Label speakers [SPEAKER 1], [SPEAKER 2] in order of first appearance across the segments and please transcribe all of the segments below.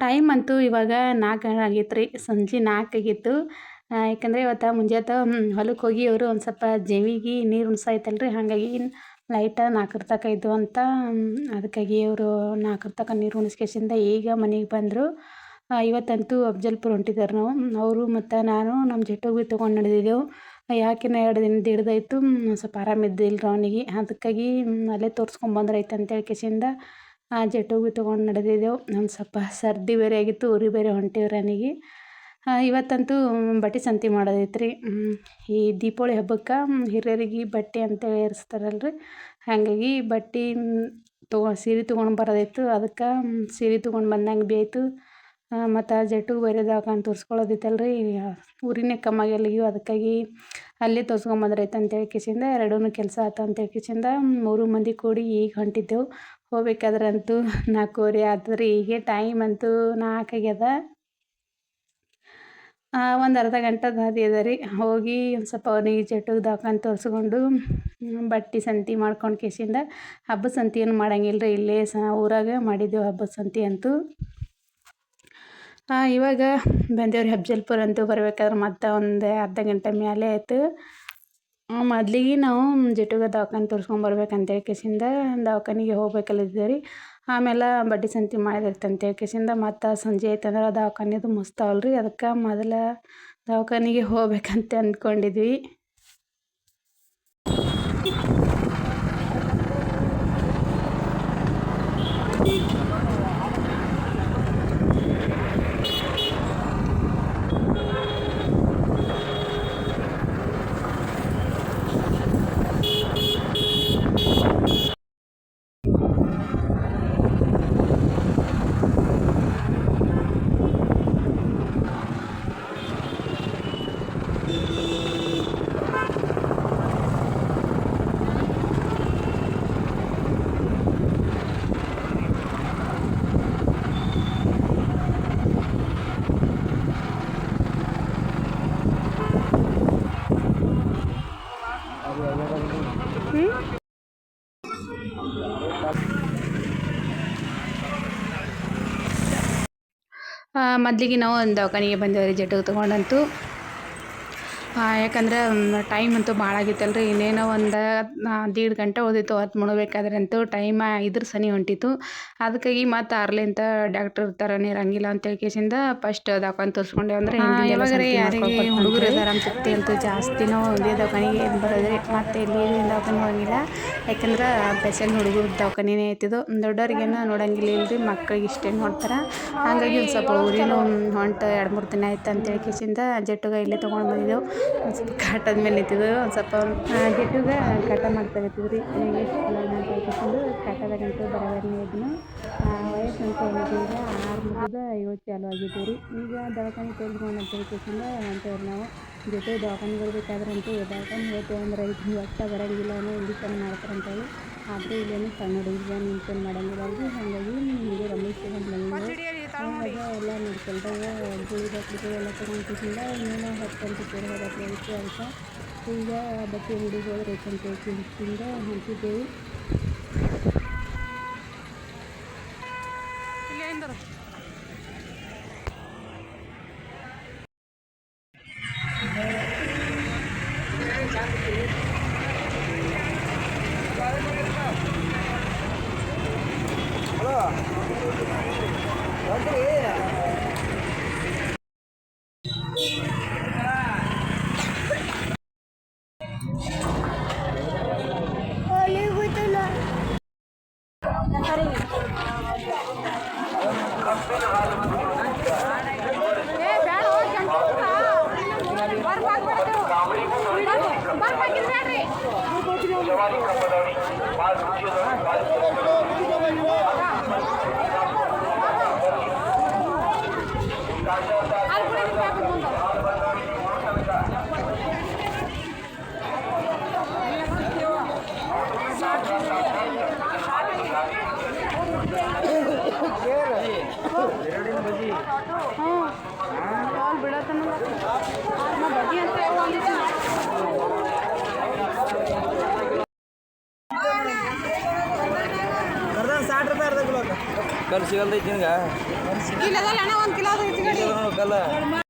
[SPEAKER 1] Time ಅಂತೂ ಇವಾಗ ನಾಲ್ಕು ಆಗಿತ್ತು ರೀ ಸಂಜೆ ನಾಲ್ಕು ಆಗಿತ್ತು. ಯಾಕಂದರೆ ಇವತ್ತು ಮುಂಜಾತ ಹೊಲಕ್ಕೆ ಹೋಗಿ ಅವರು ಒಂದು ಸ್ವಲ್ಪ ಜೇವಿಗೆ ನೀರು ಉಣ್ಸಾಯ್ತಲ್ಲ ರೀ ಹಾಗಾಗಿ ಲೈಟ ನಾಲ್ಕರ ತನಕ ಇದ್ದು ಅಂತ ಅದಕ್ಕಾಗಿ ಅವರು ನಾಲ್ಕರ ತನಕ ನೀರು ಉಣಿಸ್ಕೇಶಿಂದ ಈಗ ಮನೆಗೆ ಬಂದರು. ಇವತ್ತಂತೂ ಅಫ್ಜಲ್ಪುರ್ ಹೊಂಟಿದ್ದಾರೆ ನಾವು. ಅವರು ಮತ್ತು ನಾನು ನಮ್ಮ ಜಟ್ಟುಗೆ ತೊಗೊಂಡು ನಡೆದಿದ್ದೆವು. ಯಾಕಿನ್ನ ಎರಡು ದಿನ ಹಿಡ್ದಾಯ್ತು. ಸ್ವಲ್ಪ ಆರಾಮಿದ್ದಿಲ್ಲ ಅವನಿಗೆ. ಅದಕ್ಕಾಗಿ ಅಲ್ಲೇ ತೋರಿಸ್ಕೊಂಬಂದ್ರಾಯ್ತು ಅಂತೇಳಿ ಕೇಸಿಂದ ಆ ಜಟ್ಟುಗೆ ತೊಗೊಂಡು ನಡೆದಿದ್ದೆವು. ಒಂದು ಸ್ವಲ್ಪ ಸರ್ದಿ ಬೇರೆ ಆಗಿತ್ತು ಉರಿ ಬೇರೆ ಹೊಂಟಿವ್ರಿ ನನಗೆ ಇವತ್ತಂತೂ ಬಟ್ಟೆ ಸಂತೆ ಮಾಡೋದೈತೆ ರೀ ಈ ದೀಪಾವಳಿ ಹಬ್ಬಕ್ಕೆ ಹಿರಿಯರಿಗೆ ಬಟ್ಟೆ ಅಂತೇಳಿ ಏರಿಸ್ತಾರಲ್ಲ ರೀ ಹಾಗಾಗಿ ಬಟ್ಟೆ ತೊಗೊ, ಸೀರೆ ತೊಗೊಂಡು ಬರೋದಿತ್ತು. ಅದಕ್ಕೆ ಸೀರೆ ತೊಗೊಂಡು ಬಂದಂಗೆ ಭೀ ಆಯಿತು. ಮತ್ತು ಜಟ್ಟುಗೆ ಬೇರೆ ದವಾಖಾನೆ ತೋರಿಸ್ಕೊಳ್ಳೋದಿತ್ತಲ್ಲ ರೀ ಊರಿನೇ ಕಮ್ಮಿ ಆಗಿಲ್ಲ ಅದಕ್ಕಾಗಿ ಅಲ್ಲೇ ತೋರ್ಸ್ಕೊಂಬಂದ್ರೈತೆ ಅಂತೇಳಿ ಕಿಸಿಂದ ಎರಡೂ ಕೆಲಸ ಆಯ್ತು ಅಂತೇಳಿ ಕಿಸಿಂದ ಮೂರು ಮಂದಿ ಕೂಡಿ ಈಗ ಹೊಂಟಿದ್ದೆವು. ಹೋಗ್ಬೇಕಾದ್ರಂತೂ ನಾಲ್ಕೂವರೆ ಆಯ್ತು ರೀ ಈಗ ಟೈಮ್ ಅಂತೂ ನಾಲ್ಕಾಗ್ಯದ ಒಂದು ಅರ್ಧ ಗಂಟೆ ದಾರಿ ಅದ ರೀ. ಹೋಗಿ ಒಂದು ಸ್ವಲ್ಪ ಅವನಿಗೆ ಜಟ್ಟಿಗೆ ದವಾಖಾನೆ ತೋರಿಸ್ಕೊಂಡು ಬಟ್ಟೆ ಸಂತಿ ಮಾಡ್ಕೊಂಡು ಕೇಸಿಂದ ಹಬ್ಬದ ಸಂತೆ ಏನು ಮಾಡಂಗಿಲ್ಲ ರೀ ಇಲ್ಲೇ ಸ, ಊರಾಗ ಮಾಡಿದ್ದೆವು ಹಬ್ಬದ ಸಂತಿ ಅಂತೂ. ಇವಾಗ ಬಂದೇವ್ರಿ ಹಬ್ಜಲ್ಪುರ ಅಂತೂ ಬರ್ಬೇಕಾದ್ರೆ ಮತ್ತೆ ಒಂದು ಅರ್ಧ ಗಂಟೆ ಮೇಲೆ ಆಯಿತು. ಮೊದಲಿಗೆ ನಾವು ಜಟ್ಟುಗೆ ದವಾಖಾನೆ ತೋರಿಸ್ಕೊಂಬರ್ಬೇಕಂತೇಳಿ ಕೇಸಿಂದ ದವಾಖಾನಿಗೆ ಹೋಗ್ಬೇಕಲ್ಲಿದ್ದೇವೆ ರೀ ಆಮೇಲೆ ಬಡ್ಡಿ ಸಂತಿ ಮಾಡಿರ್ತಂತೇಳಿ ಕೇಸಿಂದ ಮತ್ತೆ ಸಂಜೆ ಆಯ್ತಂದ್ರೆ ದವಾಖಾನೆದು ಮುಸ್ತಾವಲ್ಲ ರೀ ಅದಕ್ಕೆ ಮೊದಲ ದವಾಖಾನಿಗೆ ಹೋಗ್ಬೇಕಂತ ಅಂದ್ಕೊಂಡಿದ್ವಿ. ಮೊದಲಿಗೆ ನಾವು ಒಂದು ದವಾಖಾನಿಗೆ ಬಂದೇವು ರೀ ಜಟ್ಟಗೆ ತೊಗೊಂಡಂತೂ. ಯಾಕಂದ್ರೆ ಟೈಮ್ ಅಂತೂ ಭಾಳ ಆಗಿತ್ತಲ್ಲ ರೀ ಇನ್ನೇನೋ ಒಂದು ದೀಡ್ ಗಂಟೆ ಹೋದಿತ್ತು ಹೊತ್ತು ಮುಳುಬೇಕಾದ್ರೆ ಅಂತೂ ಟೈಮ ಇದ್ರ ಸನಿ ಹೊಂಟಿತ್ತು. ಅದಕ್ಕಾಗಿ ಮತ್ತು ಅರ್ಲಿಂತ ಡಾಕ್ಟ್ರ್ ಇರ್ತಾರೆ ಇರಂಗಿಲ್ಲ ಅಂತೇಳಿ ಕೇಸಿಂದ ಫಸ್ಟ್ ದವಾಖಾನೆ ತೋರಿಸ್ಕೊಂಡೆ ಅಂದರೆ ಯಾರಿಗೆ ಹುಡುಗರು ಇದಾರೆ ಅನ್ಸುತ್ತೆ ಅಂತೂ ಜಾಸ್ತಿ ನಾವು ಇದೇ ದವಾಖಾನಿಗೆ ಬರೋದ್ರಿ ಮತ್ತೆ ಇಲ್ಲಿ ದವಾಖಾನೆ ಹೋಗಂಗಿಲ್ಲ ಯಾಕಂದ್ರೆ ಪೇಷಂಟ್ ಹುಡುಗರು ದವಾಖಾನಿನೇ ಐತಿದ್ದು ದೊಡ್ಡವ್ರಿಗೇನು ನೋಡಂಗಿಲ್ಲ ಇಲ್ರಿ ಮಕ್ಳಿಗೆ ಇಷ್ಟೇ ನೋಡ್ತಾರೆ. ಹಾಗಾಗಿ ಒಂದು ಸ್ವಲ್ಪ ಊರಿನೂ ಹೊಂಟು ಎರಡು ಮೂರು ದಿನ ಆಯ್ತು ಅಂತೇಳಿ ಕೇಸಿಂದ ಜಟ್ಟುಗ ಇಲ್ಲೇ ತೊಗೊಂಡು ಬಂದಿದ್ದೆವು. ಒಂದು ಸ್ವಲ್ಪ ಕಾಟದ ಮೇಲೆ ನಿಂತಿದ್ದು ಒಂದು ಸ್ವಲ್ಪ ಗೆಟ್ಟುಗೆ ಕಾಟ ಮಾಡ್ತಾ ಇರ್ತೀವಿ ರೀ ಕಾಟದಾಗಂತೂ ಬರೋಬರನೇ ಇದನ್ನು ವಯಸ್ಸು ಅಂತ ಏನಿದೆ ಆರು ಮುಗಿದ ಏಳು ಚಾಲು ಆಗಿದ್ದೀವಿ ರೀ ಈಗ ದವಾಖಾನೆ ತೋರಿಸ್ಕೊಂಡು ಅಂತ ಹೇಳ್ಕೇಸಿಂದ ಹೊಂಟೇವ್ರಿ ನಾವು ಜೊತೆ ದವಾಖಾನೆ ಬರಬೇಕಾದ್ರೆ ಅಂತೂ ದವಾಖಾನೆ ಹೋಗ್ತೇವೆ ಅಂದ್ರೆ ಇದು ಒಟ್ಟ ಬರೋಂಗಿಲ್ಲ ಅನ್ನೋ ಇಂಜೆಕ್ಷನ್ ಮಾಡ್ತಾರೆ ಅಂತೇಳಿ ಆದರೆ ಇಲ್ಲೇನು ಸಣ್ಣ ಹುಡುಗರಿಗೆ ಇಂಜೆಕ್ಷನ್ ಮಾಡಂಗಿಲ್ಲ. ಹಾಗಾಗಿ ನಿಮಗೆ ರಮೇಶ್ ಎಲ್ಲ ನೋಡ್ಕೊಂಡಾಗ ಗುಳಿ ಬಟ್ಟಲಿಗೆ ಎಲ್ಲ ತಗೊಂಡಿದ್ದಿಂದ ಇನ್ನೇನೋ ಹತ್ತು ಗಂಟೆ ಅಂತ. ಈಗ ಬಟ್ಟೆ ಅಂಗಡಿಗೆ ಹೋದ್ರೆ ಅಂತ ತಿಂದ Hello.
[SPEAKER 2] ಸಿಗಲ್ದೈತಿ ಹಿಂಗ
[SPEAKER 1] ಕಿಲೋ ಅದಲ್ಲ ಅಣ್ಣ ಒಂದು ಕಿಲೋ ಅದು ಹೆಚ್ಚು ಕಡಿ.
[SPEAKER 2] ಕಲ್ಲ.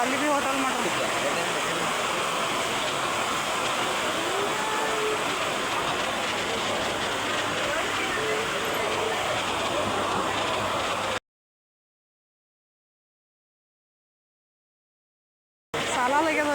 [SPEAKER 1] ಅಲ್ಲಿ ಭೀ ಹೋಟೆಲ್ ಮಾಡ್ರಿ ಸಾಲ ಆಗ್ಯದ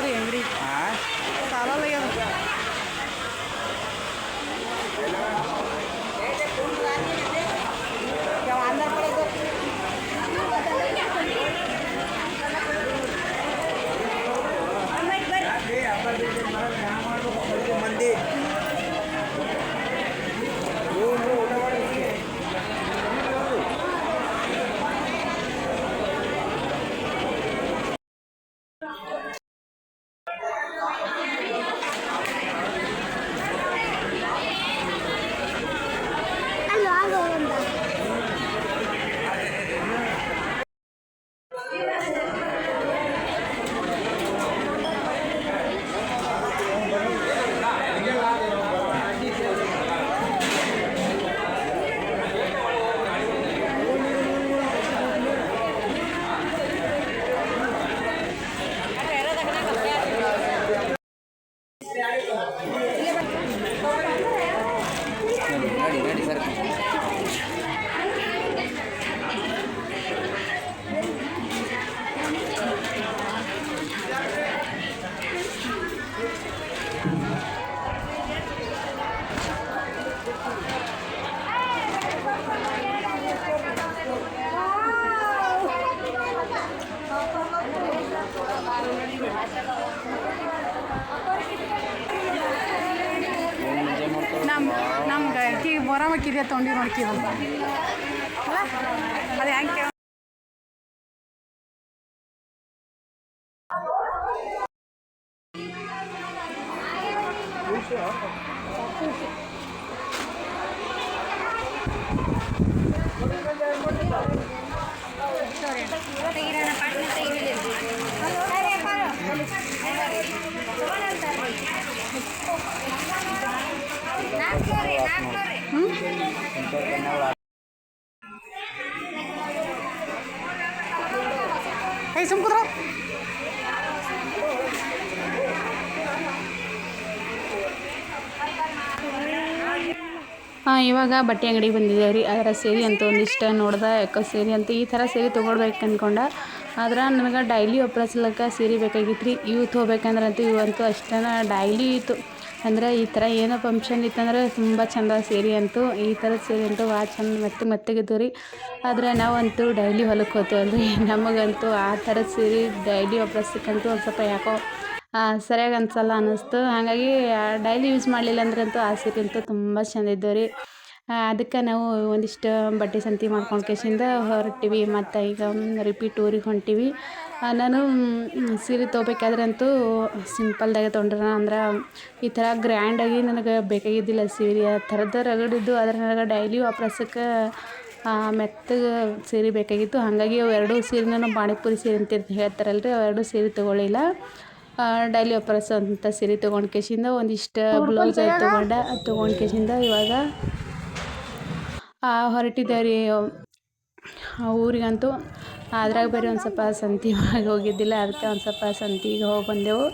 [SPEAKER 1] ಕಿ ಮೊರಮಕ್ಕಿದೆ ತೊಂಡಿ ನೋಡ್ಕಿದಂತ ಅದು ಹೆಂಗೆ ಸುಮ್ಕುದ್ರ ಹಾಂ, ಇವಾಗ ಬಟ್ಟೆ ಅಂಗಡಿಗೆ ಬಂದಿದ್ದೇವೆ ರೀ. ಅದರ ಸೇರಿ ಅಂತ ಒಂದಿಷ್ಟ ನೋಡ್ದೆ, ಯಾಕೋ ಸೇರಿ ಅಂತ ಈ ಥರ ಸೇರಿ ತೊಗೊಳ್ಬೇಕು ಅಂದ್ಕೊಂಡೆ ಆದ್ರೆ ನನಗೆ ಡೈಲಿ ಒಪ್ಪಸ್ಲಕ್ಕ ಸೀರೆ ಬೇಕಾಗಿತ್ತು ರೀ ಇವು ತೊಗೋಬೇಕಂದ್ರೆ ಅಂತೂ ಇವಂತೂ ಅಷ್ಟೇನ ಡೈಲಿ ಇತ್ತು. ಅಂದ್ರೆ ಈ ಥರ ಏನೋ ಫಂಕ್ಷನ್ ಇತ್ತಂದ್ರೆ ತುಂಬ ಚಂದ ಸೀರೆ ಅಂತೂ, ಈ ಥರದ ಸೀರೆ ಅಂತೂ ಭಾಳ ಚಂದ ಮತ್ತೆ ಮತ್ತೆಗಿದ್ದು ರೀ ಆದರೆ ನಾವಂತೂ ಡೈಲಿ ಹೊಲಕ್ಕೆ ಹೋಗ್ತೀವಲ್ರಿ ನಮಗಂತೂ ಆ ಥರದ ಸೀರೆ ಡೈಲಿ ಒಪ್ಪಿಸಕ್ಕಂತೂ ಒಂದು ಸ್ವಲ್ಪ ಯಾಕೋ ಸರಿಯಾಗಿ ಅನ್ಸಲ್ಲ ಅನ್ನಿಸ್ತು. ಹಾಗಾಗಿ ಡೈಲಿ ಯೂಸ್ ಮಾಡಲಿಲ್ಲ ಅಂದ್ರಂತೂ ಆ ಸೀರೆ ಅಂತೂ ತುಂಬ ಚಂದ ಇದ್ದವು ರೀ. ಅದಕ್ಕೆ ನಾವು ಒಂದಿಷ್ಟು ಬಟ್ಟೆ ಸಂತಿ ಮಾಡ್ಕೊಂಡು ಕೇಸಿಂದ ಹೊರಟಿವಿ. ಮತ್ತು ಈಗ ರಿಪೀಟ್ ಊರಿಗೆ ಹೊಂಟೀವಿ. ನಾನು ಸೀರೆ ತೊಗೋಬೇಕಾದ್ರೆ ಅಂತೂ ಸಿಂಪಲ್ದಾಗೆ ತೊಗೊಂಡ್ರೆ ಅಂದ್ರೆ ಈ ಥರ ಗ್ರ್ಯಾಂಡಾಗಿ ನನಗೆ ಬೇಕಾಗಿದ್ದಿಲ್ಲ ಸೀರೆ. ಆ ಥರದ ರಗಡಿದ್ದು ಆದ್ರೆ ನನಗೆ ಡೈಲಿ ವಾಪಸ್ಸಕ್ಕೆ ಮೆತ್ತಗೆ ಸೀರೆ ಬೇಕಾಗಿತ್ತು. ಹಾಗಾಗಿ ಅವು ಎರಡೂ ಸೀರೆ ನಾನು ಪಾನಿಪುರಿ ಸೀರೆ ಅಂತ ಹೇಳ್ತಾರಲ್ಲ ರೀ ಅವೆರಡು ಸೀರೆ ತೊಗೊಳ್ಳಿಲ್ಲ ಡೈಲಿ ವಾಪಸ್ಸಂಥ ಸೀರೆ ತೊಗೊಂಡು ಕೇಸಿಂದ ಒಂದಿಷ್ಟು ಬ್ಲೌಸ್ ತೊಗೊಂಡೆ, ಅದು ತೊಗೊಂಡು ಕೇಸಿಂದ ಇವಾಗ ಹೊರಟಿದ್ದೇವೆ ರೀ ಊರಿಗಂತೂ ಅದ್ರಾಗ ಬರೀ ಒಂದು ಸ್ವಲ್ಪ ಸಂತೆ ಒಳಗೆ ಹೋಗಿದ್ದಿಲ್ಲ ಅದಕ್ಕೆ ಒಂದು ಸ್ವಲ್ಪ ಸಂತಿಗೆ ಹೋಗಿ ಬಂದೆವು.